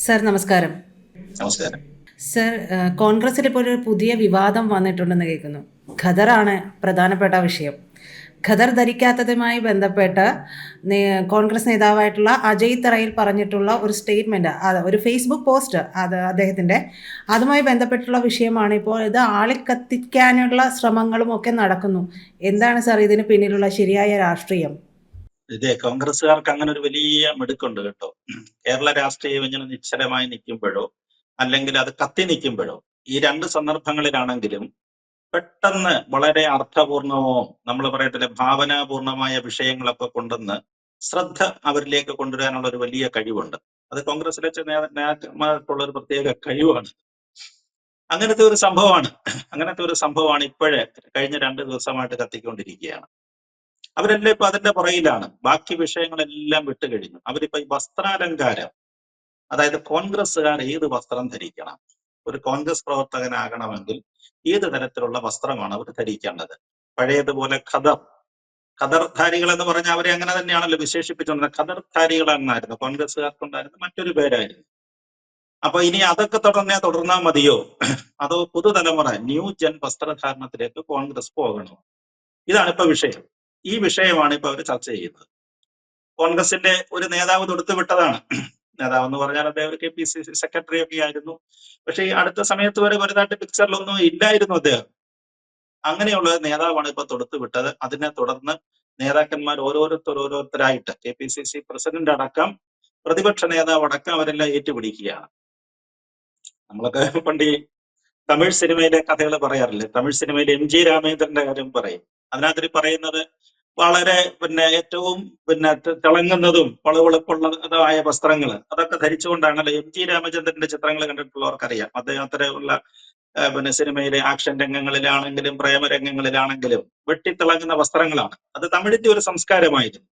Sir നമസ്കാരം. നമസ്കാരം. Sir കോൺഗ്രസിൽ ഇപ്പോൾ ഒരു പുതിയ വിവാദം വന്നിട്ടുണ്ടെന്ന് കേൾക്കുന്നു. ഖദറാണ് പ്രധാനപ്പെട്ട വിഷയം. ഖദർ ധരിക്കാത്തതുമായി ബന്ധപ്പെട്ട് കോൺഗ്രസ് നേതാവായിട്ടുള്ള അജയ് തറയിൽ പറഞ്ഞിട്ടുള്ള ഒരു സ്റ്റേറ്റ്മെന്റ് ഒരു ഫേസ്ബുക്ക് പോസ്റ്റ് അത് അദ്ദേഹത്തിന്റെ അതുമായി ബന്ധപ്പെട്ടുള്ള വിഷയമാണ് ഇപ്പോൾ. ഇത് ആളെ കത്തിക്കാനുള്ള ശ്രമങ്ങളും ഒക്കെ നടക്കുന്നു. എന്താണ് സർ ഇതിന് പിന്നിലുള്ള ശരിയായ രാഷ്ട്രീയം? ഇത് കോൺഗ്രസ്സുകാർക്ക് അങ്ങനെ ഒരു വലിയ മിടുക്കുണ്ട് കേട്ടോ. കേരള രാഷ്ട്രീയം ഇങ്ങനെ നിശ്ചലമായി നിൽക്കുമ്പോഴോ അല്ലെങ്കിൽ അത് കത്തി നിൽക്കുമ്പോഴോ ഈ രണ്ട് സന്ദർഭങ്ങളിലാണെങ്കിലും പെട്ടെന്ന് വളരെ അർത്ഥപൂർണമോ നമ്മൾ പറയത്തില്ല ഭാവനാപൂർണമായ വിഷയങ്ങളൊക്കെ കൊണ്ടുവന്ന് ശ്രദ്ധ അവരിലേക്ക് കൊണ്ടുവരാനുള്ള ഒരു വലിയ കഴിവുണ്ട്. അത് കോൺഗ്രസിലെ നേതാക്കന്മാർക്കുള്ള ഒരു പ്രത്യേക കഴിവാണ്. അങ്ങനത്തെ ഒരു സംഭവമാണ്. അങ്ങനത്തെ ഒരു സംഭവമാണ് ഇപ്പോഴേ കഴിഞ്ഞ രണ്ട് ദിവസമായിട്ട് കത്തിക്കൊണ്ടിരിക്കുകയാണ്. അവരെല്ലാം ഇപ്പൊ അതിന്റെ പുറയിലാണ്. ബാക്കി വിഷയങ്ങളെല്ലാം വിട്ടുകഴിഞ്ഞു അവരിപ്പോ ഈ വസ്ത്രാലങ്കാരം അതായത് കോൺഗ്രസ്സുകാർ ഏത് വസ്ത്രം ധരിക്കണം? ഒരു കോൺഗ്രസ് പ്രവർത്തകനാകണമെങ്കിൽ ഏത് തരത്തിലുള്ള വസ്ത്രമാണ് അവർ ധരിക്കേണ്ടത്? പഴയതുപോലെ ഖദർ. ഖദർധാരികൾ എന്ന് പറഞ്ഞാൽ അവരെ അങ്ങനെ തന്നെയാണല്ലോ വിശേഷിപ്പിച്ചുകൊണ്ടിരുന്നത് ഖദർധാരികൾ എന്നായിരുന്നു കോൺഗ്രസ്സുകാർക്കുണ്ടായിരുന്ന മറ്റൊരു പേരായിരുന്നു. അപ്പൊ ഇനി അതൊക്കെ തുടർന്നേ തുടർന്നാൽ മതിയോ? അതോ പുതുതലമുറ ന്യൂ ജൻ വസ്ത്രധാരണത്തിലേക്ക് കോൺഗ്രസ് പോകണോ? ഇതാണ് ഇപ്പൊ വിഷയം. ഈ വിഷയമാണ് ഇപ്പൊ അവർ ചർച്ച ചെയ്യുന്നത്. കോൺഗ്രസിന്റെ ഒരു നേതാവ് തൊടുത്തു വിട്ടതാണ്. നേതാവ് എന്ന് പറഞ്ഞാൽ അദ്ദേഹം K P C C secretary ഒക്കെ ആയിരുന്നു. പക്ഷേ ഈ അടുത്ത സമയത്ത് വരെ വലുതായിട്ട് പിക്ചറിലൊന്നും ഇല്ലായിരുന്നു അദ്ദേഹം. അങ്ങനെയുള്ള നേതാവാണ് ഇപ്പൊ തൊടുത്തു വിട്ടത്. അതിനെ തുടർന്ന് നേതാക്കന്മാർ ഓരോരുത്തർ ഓരോരുത്തരായിട്ട് K P C C president അടക്കം പ്രതിപക്ഷ നേതാവ് അടക്കം അവരെല്ലാം ഏറ്റുപിടിക്കുകയാണ്. നമ്മളൊക്കെ പണ്ട് ഈ തമിഴ് സിനിമയിലെ കഥകൾ പറയാറില്ലേ? തമിഴ് സിനിമയിൽ എം ജി രാമേന്ദ്രന്റെ കാര്യം പറയും. അതിനകത്ത് പറയുന്നത് വളരെ പിന്നെ ഏറ്റവും പിന്നെ തിളങ്ങുന്നതും വളവെളുപ്പുള്ളതായ വസ്ത്രങ്ങൾ അതൊക്കെ ധരിച്ചുകൊണ്ടാണല്ലോ എം ജി രാമചന്ദ്രന്റെ ചിത്രങ്ങൾ കണ്ടിട്ടുള്ളവർക്കറിയാം. ആ, പിന്നെ സിനിമയിലെ ആക്ഷൻ രംഗങ്ങളിലാണെങ്കിലും പ്രേമരംഗങ്ങളിലാണെങ്കിലും വെട്ടിത്തിളങ്ങുന്ന വസ്ത്രങ്ങളാണ്. അത് തമിഴിന്റെ ഒരു സംസ്കാരമായിരുന്നു.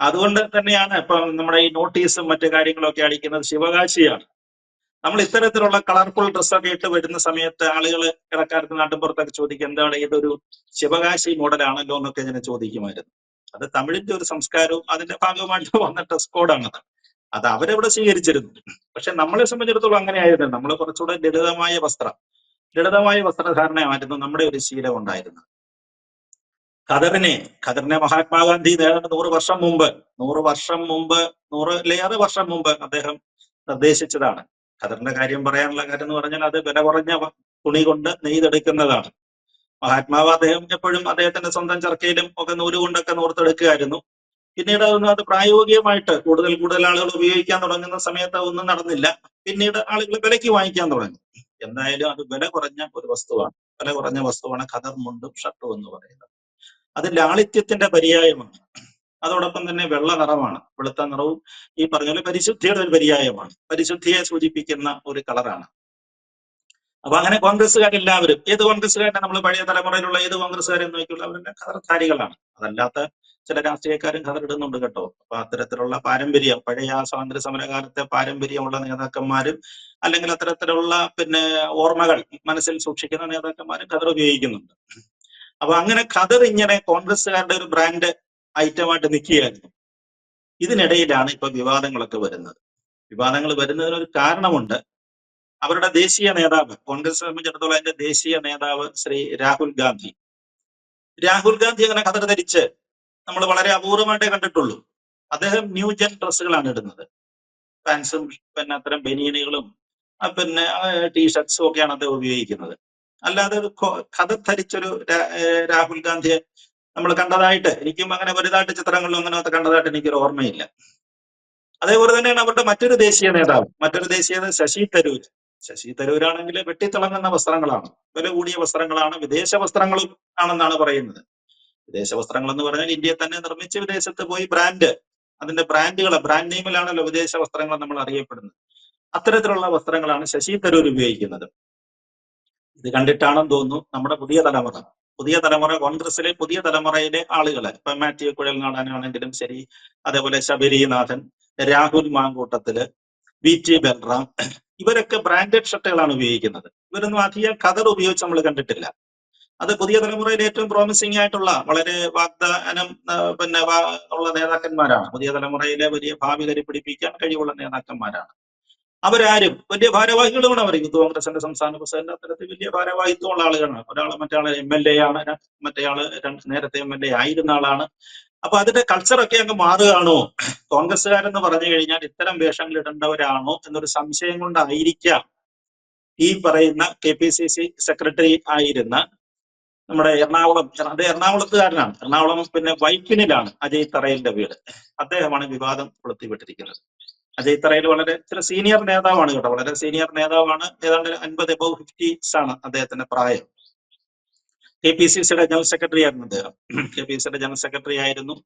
അതുകൊണ്ട് തന്നെയാണ് ഇപ്പൊ നമ്മുടെ ഈ നോട്ടീസും മറ്റു കാര്യങ്ങളൊക്കെ അടിക്കുന്നത് ശിവകാശിയാണ്. നമ്മൾ ഇത്തരത്തിലുള്ള കളർഫുൾ ഡ്രസ്സൊക്കെ ഇട്ട് വരുന്ന സമയത്ത് ആളുകൾ ഇടക്കാലത്ത് നാട്ടിൻപുറത്തൊക്കെ ചോദിക്കും എന്താണ് ഇതൊരു ശിവകാശി മോഡലാണല്ലോ എന്നൊക്കെ ഇങ്ങനെ ചോദിക്കുമായിരുന്നു. അത് തമിഴിന്റെ ഒരു സംസ്കാരവും അതിന്റെ ഭാഗമായിട്ട് വന്ന ഡ്രസ് കോഡാണത് അത്. അവരവിടെ സ്വീകരിച്ചിരുന്നു. പക്ഷെ നമ്മളെ സംബന്ധിച്ചിടത്തോളം അങ്ങനെ ആയിരുന്നു നമ്മൾ കുറച്ചുകൂടെ ലളിതമായ വസ്ത്രം ലളിതമായ വസ്ത്രധാരണയായിരുന്നു നമ്മുടെ ഒരു ശീലം ഉണ്ടായിരുന്നത്. ഖദറിനെ ഖദറിനെ മഹാത്മാഗാന്ധി നൂറ് വർഷം മുമ്പ് നൂറ് വർഷം മുമ്പ് നൂറിലേറെ വർഷം മുമ്പ് അദ്ദേഹം നിർദ്ദേശിച്ചതാണ്. ഖദറിന്റെ കാര്യം പറയാനുള്ള കാര്യം എന്ന് പറഞ്ഞാൽ അത് വില കുറഞ്ഞ തുണി കൊണ്ട് നെയ്തെടുക്കുന്നതാണ് മഹാത്മാവ് അദ്ദേഹം എപ്പോഴും അദ്ദേഹത്തിന്റെ സ്വന്തം ചർക്കയിലും ഒക്കെ നൂൽ കൊണ്ടൊക്കെ നോർത്തെടുക്കുകയായിരുന്നു പിന്നീട് അതൊന്നും അത് പ്രായോഗികമായിട്ട് കൂടുതൽ കൂടുതൽ ആളുകൾ ഉപയോഗിക്കാൻ തുടങ്ങുന്ന സമയത്ത് ഒന്നും നടന്നില്ല. പിന്നീട് ആളുകൾ വിലയ്ക്ക് വാങ്ങിക്കാൻ തുടങ്ങി. എന്തായാലും അത് വില കുറഞ്ഞ ഒരു വസ്തുവാണ്. വില കുറഞ്ഞ വസ്തുവാണ് ഖദർ മുണ്ടും ഷർട്ടും എന്ന് പറയുന്നത്. അത് ലാളിത്യത്തിന്റെ പര്യായമാണ്. അതോടൊപ്പം തന്നെ വെള്ള നിറമാണ് വെളുത്ത നിറവും ഈ പറഞ്ഞ പോലെ പരിശുദ്ധിയുടെ ഒരു പര്യായമാണ്. പരിശുദ്ധിയെ സൂചിപ്പിക്കുന്ന ഒരു കളറാണ്. അപ്പൊ അങ്ങനെ കോൺഗ്രസ്സുകാരെല്ലാവരും ഏത് കോൺഗ്രസ്സുകാരനെ നമ്മൾ പഴയ തലമുറയിലുള്ള ഏത് കോൺഗ്രസ്സുകാരെ നോക്കിയുള്ള അവരുടെ ഖദർധാരികളാണ്. അതല്ലാത്ത ചില രാഷ്ട്രീയക്കാരും ഖദർ ഇടുന്നുണ്ട് കേട്ടോ. അപ്പൊ അത്തരത്തിലുള്ള പാരമ്പര്യം പഴയ സ്വാതന്ത്ര്യ സമരകാലത്തെ പാരമ്പര്യമുള്ള നേതാക്കന്മാരും അല്ലെങ്കിൽ അത്തരത്തിലുള്ള പിന്നെ ഓർമ്മകൾ മനസ്സിൽ സൂക്ഷിക്കുന്ന നേതാക്കന്മാരും ഖദർ ഉപയോഗിക്കുന്നുണ്ട്. അപ്പൊ അങ്ങനെ ഖദർ ഇങ്ങനെ കോൺഗ്രസ്സുകാരുടെ ഒരു ബ്രാൻഡ് ഐറ്റമായിട്ട് നിൽക്കുകയായിരുന്നു. ഇതിനിടയിലാണ് ഇപ്പൊ വിവാദങ്ങളൊക്കെ വരുന്നത്. വിവാദങ്ങൾ വരുന്നതിനൊരു കാരണമുണ്ട്. അവരുടെ ദേശീയ നേതാവ് കോൺഗ്രസ് സംബന്ധിച്ചിടത്തോളം അതിന്റെ ദേശീയ നേതാവ് ശ്രീ രാഹുൽ ഗാന്ധി. രാഹുൽ ഗാന്ധി അങ്ങനെ കഥ ധരിച്ച് നമ്മൾ വളരെ അപൂർവമായിട്ടേ കണ്ടിട്ടുള്ളൂ. അദ്ദേഹം ന്യൂ ജെൻ ഡ്രസ്സുകളാണ് ഇടുന്നത്. പാൻസും പിന്നെ അത്തരം ബനിയനുകളും പിന്നെ ടീഷർട്സും ഒക്കെയാണ് അദ്ദേഹം ഉപയോഗിക്കുന്നത്. അല്ലാതെ ഒരു ധരിച്ചൊരു രാഹുൽ ഗാന്ധിയെ നമ്മൾ കണ്ടതായിട്ട് എനിക്കും അങ്ങനെ വലുതായിട്ട് ചിത്രങ്ങളിലും അങ്ങനെ കണ്ടതായിട്ട് എനിക്കൊരു ഓർമ്മയില്ല. അതേപോലെ തന്നെയാണ് അവരുടെ മറ്റൊരു ദേശീയ നേതാവ്. മറ്റൊരു ദേശീയ ശശി തരൂർ. ശശി തരൂരാണെങ്കിൽ വെട്ടിത്തിളങ്ങുന്ന വസ്ത്രങ്ങളാണ്. വില കൂടിയ വസ്ത്രങ്ങളാണ്. വിദേശ വസ്ത്രങ്ങളും ആണെന്നാണ് പറയുന്നത്. വിദേശ വസ്ത്രങ്ങൾ എന്ന് പറഞ്ഞാൽ ഇന്ത്യയിൽ തന്നെ നിർമ്മിച്ച് വിദേശത്ത് പോയി ബ്രാൻഡ് അതിന്റെ ബ്രാൻഡുകൾ ബ്രാൻഡ് നെയിമിലാണല്ലോ വിദേശ വസ്ത്രങ്ങൾ നമ്മൾ അറിയപ്പെടുന്നത്. അത്തരത്തിലുള്ള വസ്ത്രങ്ങളാണ് ശശി തരൂർ ഉപയോഗിക്കുന്നത്. ഇത് കണ്ടിട്ടാണെന്ന് തോന്നുന്നു നമ്മുടെ പുതിയ തലമുറ. പുതിയ തലമുറ കോൺഗ്രസിലെ പുതിയ തലമുറയിലെ ആളുകൾ ഇപ്പൊ മാത്യു കുഴൽനാടനാണെങ്കിലും ശരി അതേപോലെ ശബരിനാഥൻ രാഹുൽ മാങ്കൂട്ടത്തിൽ വി ടി ബൽറാം ഇവരൊക്കെ ബ്രാൻഡഡ് ഷർട്ടുകളാണ് ഉപയോഗിക്കുന്നത്. ഇവരൊന്നും അധികം കഥർ ഉപയോഗിച്ച് നമ്മൾ കണ്ടിട്ടില്ല. അത് പുതിയ തലമുറയിൽ ഏറ്റവും പ്രോമിസിംഗ് ആയിട്ടുള്ള വളരെ വാഗ്ദാനം പിന്നെ ഉള്ള നേതാക്കന്മാരാണ്. പുതിയ തലമുറയിലെ വലിയ ഭാവി പിടിപ്പിക്കാൻ കഴിവുള്ള നേതാക്കന്മാരാണ്. അവരാരും വലിയ ഭാരവാഹികളുമാണ് അവർ യൂത്ത് കോൺഗ്രസിന്റെ സംസ്ഥാന പ്രസിഡന്റ് അത്തരത്തിൽ വലിയ ഭാരവാഹിത്വമുള്ള ആളുകളാണ്. ഒരാൾ മറ്റേ എം എൽ എ ആണ്. ര- മറ്റേ ആൾ നേരത്തെ എം എൽ എ ആയിരുന്ന ആളാണ്. അപ്പൊ അതിന്റെ കൾച്ചറൊക്കെ അങ്ങ് മാറുകയാണോ? കോൺഗ്രസ്സുകാരെന്ന് പറഞ്ഞു കഴിഞ്ഞാൽ ഇത്തരം വേഷങ്ങൾ ഇടേണ്ടവരാണോ എന്നൊരു സംശയം കൊണ്ടായിരിക്കാം ഈ പറയുന്ന K P C C secretary ആയിരുന്ന നമ്മുടെ എറണാകുളം അത് എറണാകുളത്തുകാരനാണ്. എറണാകുളം പിന്നെ വൈപ്പിനിലാണ് അജയ് തറയിലിന്റെ വീട്. അദ്ദേഹമാണ് വിവാദം കൊളുത്തിവിട്ടിരിക്കുന്നത് അജയ് തറയിൽ വളരെ ചില സീനിയർ നേതാവാണ് കേട്ടോ. വളരെ സീനിയർ നേതാവാണ്. ഏതാണ്ട് അൻപത് എബവ് ഫിഫ്റ്റീസ് ആണ് അദ്ദേഹത്തിന്റെ പ്രായം. കെ പി സി സിയുടെ ജനറൽ സെക്രട്ടറി ആയിരുന്നു അദ്ദേഹം. കെ പി സിയുടെ ജനറൽ സെക്രട്ടറി ആയിരുന്നു.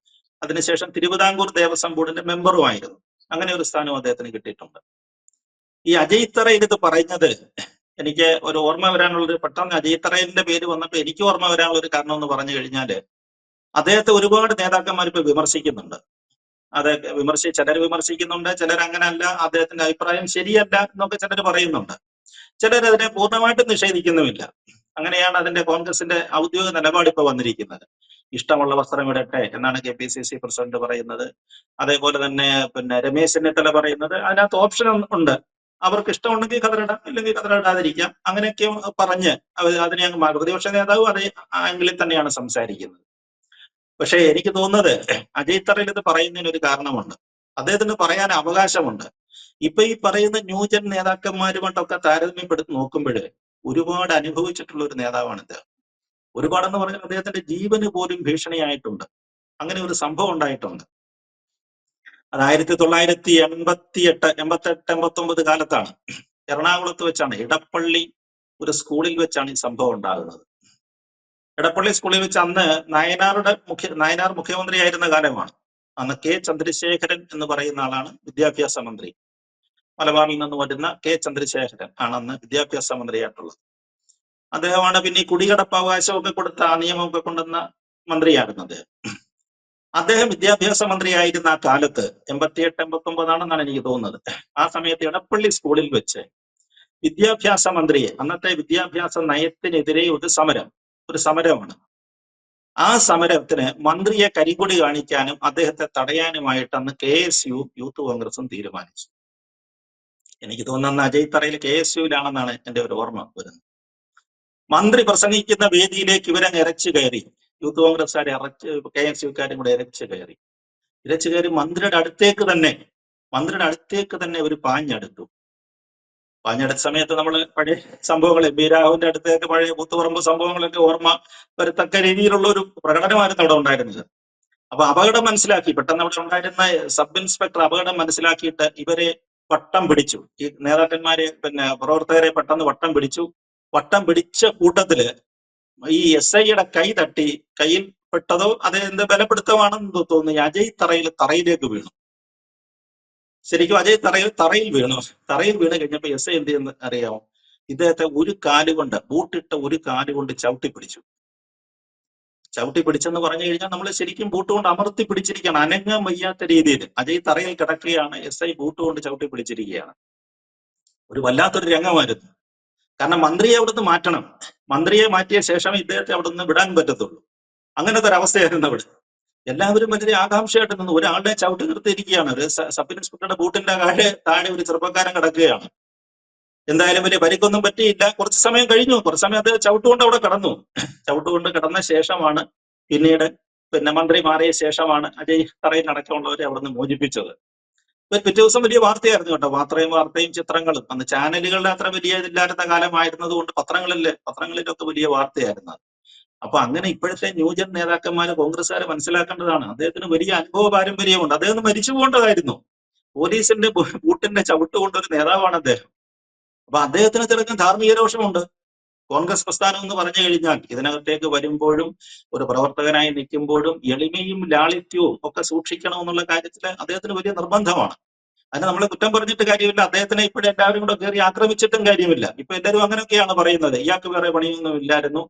അതിനുശേഷം തിരുവിതാംകൂർ ദേവസ്വം ബോർഡിന്റെ മെമ്പറും ആയിരുന്നു. അങ്ങനെ ഒരു സ്ഥാനം അദ്ദേഹത്തിന് കിട്ടിയിട്ടുണ്ട്. ഈ അജയ് തറയിൽ ഇത് പറയുന്നത് എനിക്ക് ഒരു ഓർമ്മ വരാനുള്ള ഒരു പെട്ടെന്ന് അജയ് തറയിലിന്റെ പേര് വന്നപ്പോൾ എനിക്ക് ഓർമ്മ വരാനുള്ള ഒരു കാരണം എന്ന് പറഞ്ഞു കഴിഞ്ഞാൽ അദ്ദേഹത്തെ ഒരുപാട് നേതാക്കന്മാർ ഇപ്പൊ വിമർശിക്കുന്നുണ്ട്. അത് വിമർശി ചിലർ വിമർശിക്കുന്നുണ്ട് ചിലർ അങ്ങനല്ല അദ്ദേഹത്തിന്റെ അഭിപ്രായം ശരിയല്ല എന്നൊക്കെ ചിലർ പറയുന്നുണ്ട്. ചിലർ അതിനെ പൂർണമായിട്ടും നിഷേധിക്കുന്നുമില്ല. അങ്ങനെയാണ് അതിന്റെ കോൺഗ്രസിന്റെ ഔദ്യോഗിക നിലപാട് ഇപ്പൊ വന്നിരിക്കുന്നത്. ഇഷ്ടമുള്ള വസ്ത്രം ഇടട്ടെ എന്നാണ് K P C C president പറയുന്നത്. അതേപോലെ തന്നെ പിന്നെ രമേശ് ചെന്നിത്തല പറയുന്നത് അതിനകത്ത് ഓപ്ഷൻ ഉണ്ട്. അവർക്ക് ഇഷ്ടമുണ്ടെങ്കിൽ കതറിടാം ഇല്ലെങ്കിൽ കതറിടാതിരിക്കാം. അങ്ങനെയൊക്കെ പറഞ്ഞ് അതിനെ അങ്ങ് മാറും പ്രതിപക്ഷ നേതാവ് അതേ ആംഗിളിൽ തന്നെയാണ് സംസാരിക്കുന്നത്. പക്ഷേ എനിക്ക് തോന്നുന്നത് അജയ് തറയിൽ ഇത് പറയുന്നതിന് ഒരു കാരണമുണ്ട്. അദ്ദേഹത്തിന് പറയാൻ അവകാശമുണ്ട്. ഇപ്പൊ ഈ പറയുന്ന ന്യൂജൻ നേതാക്കന്മാരുമായിട്ടൊക്കെ താരതമ്യപ്പെടുത്തി നോക്കുമ്പോൾ ഒരുപാട് അനുഭവിച്ചിട്ടുള്ള ഒരു നേതാവാണ് ഇദ്ദേഹം. ഒരുപാടെന്ന് പറഞ്ഞാൽ അദ്ദേഹത്തിന്റെ ജീവന് പോലും ഭീഷണിയായിട്ടുണ്ട്. അങ്ങനെ ഒരു സംഭവം ഉണ്ടായിട്ടുണ്ട്. അത് ആയിരത്തി തൊള്ളായിരത്തി എൺപത്തി എട്ട് എൺപത്തെട്ട് എൺപത്തി ഒമ്പത് കാലത്താണ്. എറണാകുളത്ത് വെച്ചാണ് ഇടപ്പള്ളി ഒരു സ്കൂളിൽ വെച്ചാണ് ഈ സംഭവം ഉണ്ടാകുന്നത്. ഇടപ്പള്ളി സ്കൂളിൽ വെച്ച് അന്ന് നയനാറുടെ മുഖ്യ നയനാർ മുഖ്യമന്ത്രിയായിരുന്ന കാലമാണ്. അന്ന് കെ ചന്ദ്രശേഖരൻ എന്ന് പറയുന്ന ആളാണ് വിദ്യാഭ്യാസ മന്ത്രി. മലബാറിൽ നിന്ന് വരുന്ന കെ ചന്ദ്രശേഖരൻ ആണ് അന്ന് വിദ്യാഭ്യാസ മന്ത്രിയായിട്ടുള്ളത്. അദ്ദേഹമാണ് പിന്നെ ഈ കുടികടപ്പ് അവകാശമൊക്കെ കൊടുത്ത ആ നിയമമൊക്കെ കൊണ്ടുവന്ന മന്ത്രിയായിരുന്നു അദ്ദേഹം. അദ്ദേഹം വിദ്യാഭ്യാസ മന്ത്രിയായിരുന്ന ആ കാലത്ത് എൺപത്തിയെട്ട് എൺപത്തി ഒമ്പതാണെന്നാണ് എനിക്ക് തോന്നുന്നത്. ആ സമയത്ത് എടപ്പള്ളി സ്കൂളിൽ വെച്ച് വിദ്യാഭ്യാസ മന്ത്രിയെ അന്നത്തെ വിദ്യാഭ്യാസ നയത്തിനെതിരെ ഒരു സമരം ഒരു സമരമാണ്. ആ സമരത്തിന് മന്ത്രിയെ കരിങ്കൊടി കാണിക്കാനും അദ്ദേഹത്തെ തടയാനുമായിട്ട് അന്ന് കെ എസ് യു യൂത്ത് കോൺഗ്രസും തീരുമാനിച്ചു. എനിക്ക് തോന്നുന്ന അജയ് തറയിൽ കെ എസ് യുവിലാണെന്നാണ് എന്റെ ഒരു ഓർമ്മ വരുന്നത്. മന്ത്രി പ്രസംഗിക്കുന്ന വേദിയിലേക്ക് ഇവരങ്ങ് ഇരച്ചു കയറി. യൂത്ത് കോൺഗ്രസ്സുകാരെ ഇറച്ച് കെ എസ് യുക്കാരും കൂടെ ഇരച്ചു കയറി. ഇരച്ചു കയറി മന്ത്രിയുടെ അടുത്തേക്ക് തന്നെ മന്ത്രിയുടെ അടുത്തേക്ക് തന്നെ ഒരു പാഞ്ഞെടുത്തു. പാഞ്ഞെടുത്ത സമയത്ത് നമ്മൾ പഴയ സംഭവങ്ങൾ എം ബി രാഹുവിന്റെ അടുത്തേക്ക് പഴയ കൂത്തുപറമ്പ് സംഭവങ്ങളൊക്കെ ഓർമ്മ വരത്തക്ക രീതിയിലുള്ള ഒരു പ്രകടനമായിരുന്നു അവിടെ ഉണ്ടായിരുന്നത്. അപ്പൊ അപകടം മനസ്സിലാക്കി പെട്ടെന്ന് അവിടെ ഉണ്ടായിരുന്ന സബ് ഇൻസ്പെക്ടർ അപകടം മനസ്സിലാക്കിയിട്ട് ഇവരെ വട്ടം പിടിച്ചു. ഈ നേതാക്കന്മാരെ പിന്നെ പ്രവർത്തകരെ പെട്ടെന്ന് വട്ടം പിടിച്ചു. വട്ടം പിടിച്ച കൂട്ടത്തിൽ ഈ എസ് ഐയുടെ കൈ തട്ടി കയ്യിൽ പെട്ടതോ അതെന്ത് ബലപ്പെടുത്തമാണെന്ന് തോന്നുന്നു അജയ് തറയിൽ തറയിലേക്ക് വീണു. ശരിക്കും അജയ് തറയിൽ തറയിൽ വീണു. തറയിൽ വീണ് കഴിഞ്ഞപ്പോ എസ് ഐ എന്ത് ചെയ്യുന്ന അറിയാമോ ഇദ്ദേഹത്തെ ഒരു കാലുകൊണ്ട് ബൂട്ടിട്ട ഒരു കാലുകൊണ്ട് ചവിട്ടി പിടിച്ചു. ചവിട്ടി പിടിച്ചെന്ന് പറഞ്ഞു കഴിഞ്ഞാൽ നമ്മൾ ശരിക്കും ബൂട്ട് കൊണ്ട് അമർത്തി പിടിച്ചിരിക്കുകയാണ്. അനങ്ങാൻ വയ്യാത്ത രീതിയിൽ. അജയ് തറയിൽ കിടക്കുകയാണ് എസ് ഐ ബൂട്ട് കൊണ്ട് ചവിട്ടി പിടിച്ചിരിക്കുകയാണ്. ഒരു വല്ലാത്തൊരു രംഗമായിരുന്നു. കാരണം മന്ത്രിയെ അവിടുന്ന് മാറ്റണം. മന്ത്രിയെ മാറ്റിയ ശേഷം ഇദ്ദേഹത്തെ അവിടുന്ന് വിടാൻ പറ്റത്തുള്ളൂ. അങ്ങനത്തെ ഒരു അവസ്ഥയായിരുന്നു അവിടെ. എല്ലാവരും വളരെ ആകാംക്ഷയായിട്ട് നിന്ന് ഒരാളുടെ ചവിട്ട് നിർത്തിയിരിക്കുകയാണ്. ഒരു സബ് ഇൻസ്പെക്ടറുടെ ബൂട്ടിന്റെ താഴെ താഴെ ഒരു ചെറുപ്പക്കാരൻ കിടക്കുകയാണ്. എന്തായാലും വലിയ പരിക്കൊന്നും പറ്റിയില്ല. കുറച്ച് സമയം കഴിഞ്ഞു. കുറച്ച് സമയം അത് ചവിട്ടുകൊണ്ട് അവിടെ കടന്നു. ചവിട്ടുകൊണ്ട് കടന്ന ശേഷമാണ് പിന്നീട് പിന്നെ മന്ത്രി മാറിയ ശേഷമാണ് അജയ് തറയിൽ അടക്കമുള്ളവരെ അവിടെ നിന്ന് മോചിപ്പിച്ചത് പിറ്റേ ദിവസം വലിയ വാർത്തയായിരുന്നു കേട്ടോ. വാർത്തയും വാർത്തയും ചിത്രങ്ങളും. അന്ന് ചാനലുകളുടെ അത്ര വലിയ ഇതില്ലാത്ത കാലമായിരുന്നത് കൊണ്ട് പത്രങ്ങളിൽ പത്രങ്ങളിലൊക്കെ വലിയ വാർത്തയായിരുന്നു. അപ്പൊ അങ്ങനെ ഇപ്പോഴത്തെ ന്യൂജൻ നേതാക്കന്മാരെ കോൺഗ്രസ്സുകാരെ മനസ്സിലാക്കേണ്ടതാണ്. അദ്ദേഹത്തിന് വലിയ അനുഭവ പാരമ്പര്യമുണ്ട്. അദ്ദേഹം മരിച്ചു പോകേണ്ടതായിരുന്നു. പോലീസിന്റെ ബൂട്ടിന്റെ ചവിട്ട് കൊണ്ട ഒരു നേതാവാണ് അദ്ദേഹം. അപ്പൊ അദ്ദേഹത്തിന് തിളക്കം ധാർമ്മിക രോഷമുണ്ട്. കോൺഗ്രസ് പ്രസ്ഥാനം എന്ന് പറഞ്ഞു കഴിഞ്ഞാൽ ഇതിനകത്തേക്ക് വരുമ്പോഴും ഒരു പ്രവർത്തകനായി നിൽക്കുമ്പോഴും എളിമയും ലാളിത്യവും ഒക്കെ സൂക്ഷിക്കണം എന്നുള്ള കാര്യത്തിൽ അദ്ദേഹത്തിന് വലിയ നിർബന്ധമാണ്. അതിന് നമ്മളെ കുറ്റം പറഞ്ഞിട്ട് കാര്യമില്ല. അദ്ദേഹത്തിനെ ഇപ്പോഴും എല്ലാവരും കൂടെ കയറി ആക്രമിച്ചിട്ടും കാര്യമില്ല. ഇപ്പൊ എല്ലാവരും അങ്ങനെയൊക്കെയാണ് പറയുന്നത്. ഇയാൾക്ക് വേറെ പണിയൊന്നും ഇല്ലായിരുന്നു.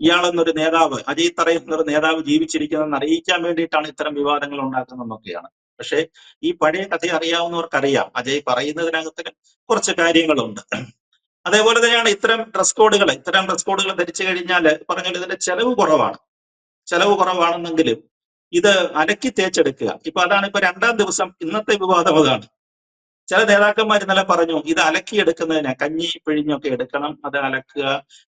ഇയാളെന്നൊരു നേതാവ് അജയ് തറയിൽ എന്നൊരു നേതാവ് ജീവിച്ചിരിക്കുന്നതെന്ന് അറിയിക്കാൻ വേണ്ടിയിട്ടാണ് ഇത്തരം വിവാദങ്ങൾ ഉണ്ടാക്കുന്നതെന്നൊക്കെയാണ് പക്ഷേ ഈ പഴയ കഥ അറിയാവുന്നവർക്കറിയാം. അജയ് പറയുന്നതിനകത്തിന് കുറച്ച് കാര്യങ്ങളുണ്ട്. അതേപോലെ തന്നെയാണ് ഇത്തരം ഡ്രസ് കോഡുകൾ ഇത്തരം ഡ്രസ് കോഡുകൾ ധരിച്ചു കഴിഞ്ഞാൽ പറഞ്ഞാൽ ഇതിന്റെ ചെലവ് കുറവാണ്. ചെലവ് കുറവാണെന്നെങ്കിലും ഇത് അലക്കി തേച്ചെടുക്കുക. ഇപ്പൊ അതാണ് ഇപ്പൊ രണ്ടാം ദിവസം ഇന്നത്തെ വിവാദം അതാണ്. ചില നേതാക്കന്മാർ ഇന്നലെ പറഞ്ഞു ഇത് അലക്കി എടുക്കുന്നതിനാ കഞ്ഞി പിഴിഞ്ഞൊക്കെ എടുക്കണം അത് അലക്കുക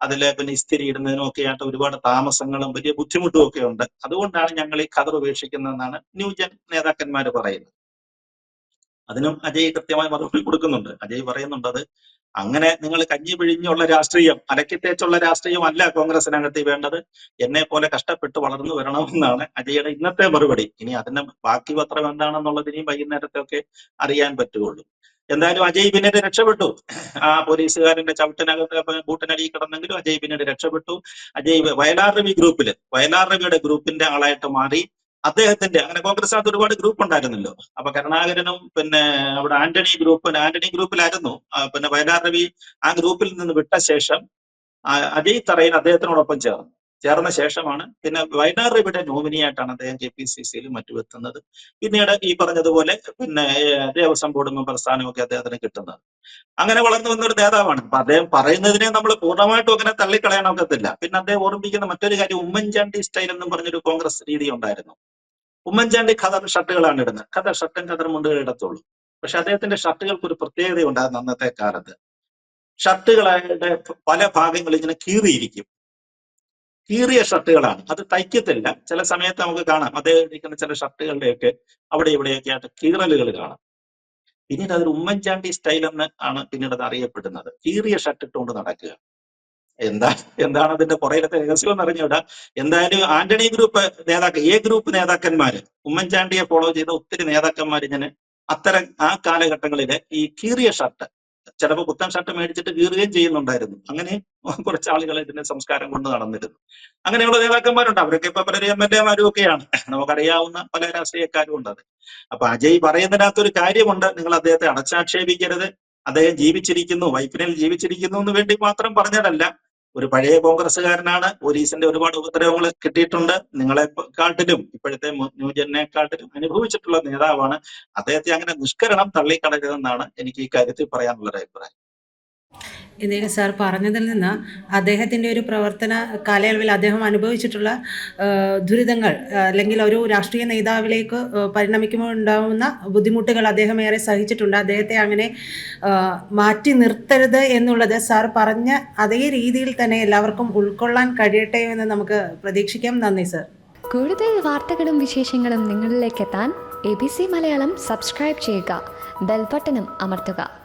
അതിൽ പിന്നെ ഇസ്തിരി ഇടുന്നതിനും ഒക്കെ ആയിട്ട് ഒരുപാട് താമസങ്ങളും വലിയ ബുദ്ധിമുട്ടും ഒക്കെ ഉണ്ട്. അതുകൊണ്ടാണ് ഞങ്ങൾ ഈ ഖദർ ഉപേക്ഷിക്കുന്നതെന്നാണ് ന്യൂജൻ നേതാക്കന്മാർ പറയുന്നത്. അതിനും അജയ് കൃത്യമായി മറുപടി കൊടുക്കുന്നുണ്ട്. അജയ് പറയുന്നുണ്ട് അത് അങ്ങനെ നിങ്ങൾ കഞ്ഞി പിഴിഞ്ഞുള്ള രാഷ്ട്രീയം അലക്കിത്തേച്ചുള്ള രാഷ്ട്രീയം അല്ല കോൺഗ്രസിനകത്ത് വേണ്ടത്. എന്നെ പോലെ കഷ്ടപ്പെട്ട് വളർന്നു വരണമെന്നാണ് അജയുടെ ഇന്നത്തെ മറുപടി. ഇനി അതിന്റെ ബാക്കി പത്രം എന്താണെന്നുള്ളത് ഇനിയും വൈകുന്നേരത്തൊക്കെ അറിയാൻ പറ്റുകയുള്ളൂ. എന്തായാലും അജയ് പിന്നീട് രക്ഷപ്പെട്ടു. ആ പോലീസുകാരന്റെ ചവിട്ടിനകത്ത് ബൂട്ടിനടിയിൽ കിടന്നെങ്കിലും അജയ് പിന്നീട് രക്ഷപ്പെട്ടു. അജയ് വയലാർ രവി ഗ്രൂപ്പിൽ വയലാർ രവിയുടെ ഗ്രൂപ്പിന്റെ ആളായിട്ട് മാറി. അദ്ദേഹത്തിന്റെ അങ്ങനെ കോൺഗ്രസിനകത്ത് ഒരുപാട് ഗ്രൂപ്പ് ഉണ്ടായിരുന്നല്ലോ. അപ്പൊ കരുണാകരനും പിന്നെ അവിടെ ആന്റണി ഗ്രൂപ്പ് ആന്റണി ഗ്രൂപ്പിലായിരുന്നു പിന്നെ വയലാർ രവി ആ ഗ്രൂപ്പിൽ നിന്ന് വിട്ട ശേഷം അജയ് തറയിൽ അദ്ദേഹത്തിനോടൊപ്പം ചേർന്നു. ചേർന്ന ശേഷമാണ് പിന്നെ വയനാർ രവിയുടെ നോമിനിയായിട്ടാണ് അദ്ദേഹം കെ പി സി സിയിൽ മറ്റു എത്തുന്നത്. പിന്നീട് ഈ പറഞ്ഞതുപോലെ പിന്നെ ദേവസ്വം ബോർഡ് മെമ്പർ സ്ഥാനമൊക്കെ അദ്ദേഹത്തിന് കിട്ടുന്നത്. അങ്ങനെ വളർന്നു വന്ന ഒരു നേതാവാണ്. അപ്പൊ അദ്ദേഹം പറയുന്നതിനെ നമ്മൾ പൂർണമായിട്ടും അങ്ങനെ തള്ളിക്കളയാൻ ഒക്കത്തില്ല. പിന്നെ അദ്ദേഹം ഓർമ്മിക്കുന്ന മറ്റൊരു കാര്യം ഉമ്മൻചാണ്ടി സ്റ്റൈൽ എന്നും പറഞ്ഞൊരു കോൺഗ്രസ് രീതി ഉണ്ടായിരുന്നു. ഉമ്മൻചാണ്ടി ഖദർ ഷർട്ടുകളാണ് ഇടുന്നത്. ഖദർ ഷർട്ടും ഖദർ മുണ്ടുകൾ ഇടത്തുള്ളൂ. പക്ഷെ അദ്ദേഹത്തിന്റെ ഷർട്ടുകൾക്ക് ഒരു പ്രത്യേകത ഉണ്ടായിരുന്നു അന്നത്തെ കാലത്ത്. ഷർട്ടുകളുടെ പല ഭാഗങ്ങൾ ഇങ്ങനെ കീറിയിരിക്കും. കീറിയ ഷർട്ടുകളാണ്. അത് തയ്ക്കത്തില്ല. ചില സമയത്ത് നമുക്ക് കാണാം. അദ്ദേഹം ഇരിക്കുന്ന ചില ഷർട്ടുകളുടെയൊക്കെ അവിടെ ഇവിടെയൊക്കെ ആയിട്ട് കീറലുകൾ കാണാം. പിന്നീട് അതൊരു ഉമ്മൻചാണ്ടി സ്റ്റൈൽ എന്ന് ആണ് പിന്നീട് അത് അറിയപ്പെടുന്നത്. കീറിയ ഷർട്ട് ഇട്ടുകൊണ്ട് നടക്കുക. എന്താ എന്താണ് അതിന്റെ പുറയിലത്തെ രഹസ്യം എന്ന് അറിഞ്ഞൂടാ എന്തായാലും ആന്റണി ഗ്രൂപ്പ് നേതാക്കൾ എ ഗ്രൂപ്പ് നേതാക്കന്മാര് ഉമ്മൻചാണ്ടിയെ ഫോളോ ചെയ്ത ഒത്തിരി നേതാക്കന്മാർ ഇങ്ങനെ അത്തരം ആ കാലഘട്ടങ്ങളിലെ ഈ കീറിയ ഷർട്ട് ചിലപ്പോൾ പുത്തൻ ഷർട്ട് മേടിച്ചിട്ട് കീറുകയും ചെയ്യുന്നുണ്ടായിരുന്നു. അങ്ങനെ കുറച്ച് ആളുകൾ ഇതിന്റെ സംസ്കാരം കൊണ്ട് നടന്നിരുന്നു. അങ്ങനെയുള്ള നേതാക്കന്മാരുണ്ട്. അവരൊക്കെ ഇപ്പൊ പലരും എം എൽ എമാരും ഒക്കെയാണ്. നമുക്കറിയാവുന്ന പല രാഷ്ട്രീയക്കാരും ഉണ്ട് അത്. അപ്പൊ അജയ് പറയുന്നതിനകത്തൊരു കാര്യമുണ്ട്. നിങ്ങൾ അദ്ദേഹത്തെ അടച്ചാക്ഷേപിക്കരുത്. അദ്ദേഹം ജീവിച്ചിരിക്കുന്നു വൈപ്പിനിൽ ജീവിച്ചിരിക്കുന്നു എന്ന് വേണ്ടി മാത്രം പറഞ്ഞതല്ല. ഒരു പഴയ കോൺഗ്രസ്സുകാരനാണ്. പോലീസിന്റെ ഒരുപാട് ഉപദ്രവങ്ങൾ കിട്ടിയിട്ടുണ്ട്. നിങ്ങളെ കാട്ടിലും ഇപ്പോഴത്തെ ന്യൂജനെക്കാട്ടിലും അനുഭവിച്ചിട്ടുള്ള നേതാവാണ്. അദ്ദേഹത്തെ അങ്ങനെ നിഷ്കരണം തള്ളിക്കളരുതെന്നാണ് എനിക്ക് ഈ കാര്യത്തിൽ പറയാനുള്ള ഒരു അഭിപ്രായം എന്തായാലും സാർ പറഞ്ഞതിൽ നിന്ന് അദ്ദേഹത്തിന്റെ ഒരു പ്രവർത്തന കാലയളവിൽ അദ്ദേഹം അനുഭവിച്ചിട്ടുള്ള ദുരിതങ്ങൾ അല്ലെങ്കിൽ ഒരു രാഷ്ട്രീയ നേതാവിലേക്ക് പരിണമിക്കുമ്പോൾ ഉണ്ടാകുന്ന ബുദ്ധിമുട്ടുകൾ അദ്ദേഹം ഏറെ സഹിച്ചിട്ടുണ്ട്. അദ്ദേഹത്തെ അങ്ങനെ മാറ്റി നിർത്തരുത് എന്നുള്ളത് സാർ പറഞ്ഞ അതേ രീതിയിൽ തന്നെ എല്ലാവർക്കും ഉൾക്കൊള്ളാൻ കഴിയട്ടെ എന്ന് നമുക്ക് പ്രതീക്ഷിക്കാം. നന്ദി സർ. കൂടുതൽ വാർത്തകളും വിശേഷങ്ങളും നിങ്ങളിലേക്ക് എത്താൻ A B C Malayalam subscribe ചെയ്യുക ബെൽബട്ടനും അമർത്തുക.